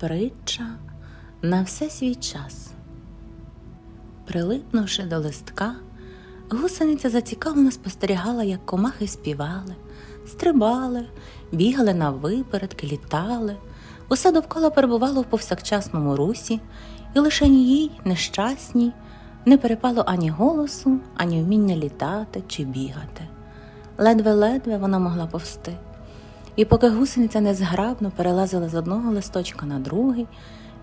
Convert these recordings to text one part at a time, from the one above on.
Притча на все свій час. Прилипнувши до листка, гусениця зацікавлено спостерігала, як комахи співали, стрибали, бігали на випередки, літали. Усе довкола перебувало в повсякчасному русі, і лише їй, нещасній, не перепало ані голосу, ані вміння літати чи бігати. Ледве-ледве вона могла повсти. І поки гусениця незграбно перелазила з одного листочка на другий,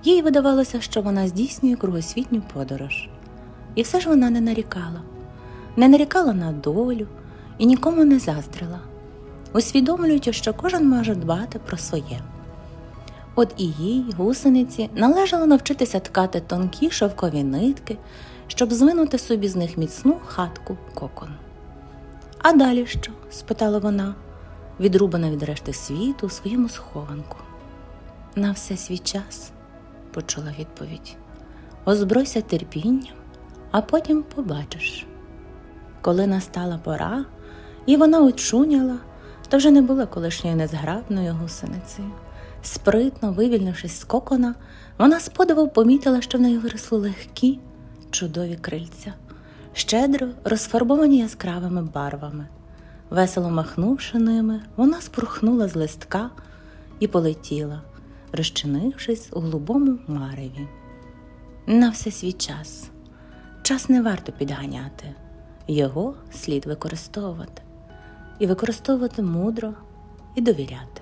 їй видавалося, що вона здійснює кругосвітню подорож. І все ж вона не нарікала, не нарікала на долю і нікому не заздрила, усвідомлюючи, що кожен може дбати про своє. От і їй, гусениці, належало навчитися ткати тонкі шовкові нитки, щоб звинути собі з них міцну хатку кокон. А далі що? спитала вона, відрубана від решти світу у своєму схованку. На все свій час, почула відповідь. Озбройся терпінням, а потім побачиш. Коли настала пора, і вона очуняла, то вже не була колишньою незграбною гусеницею. Спритно вивільнившись з кокона, вона з подивом помітила, що в неї виросли легкі, чудові крильця, щедро розфарбовані яскравими барвами. Весело махнувши ними, вона спорхнула з листка і полетіла, розчинившись у голубому мареві. На все свій час. Час не варто підганяти, його слід використовувати, і використовувати мудро і довіряти.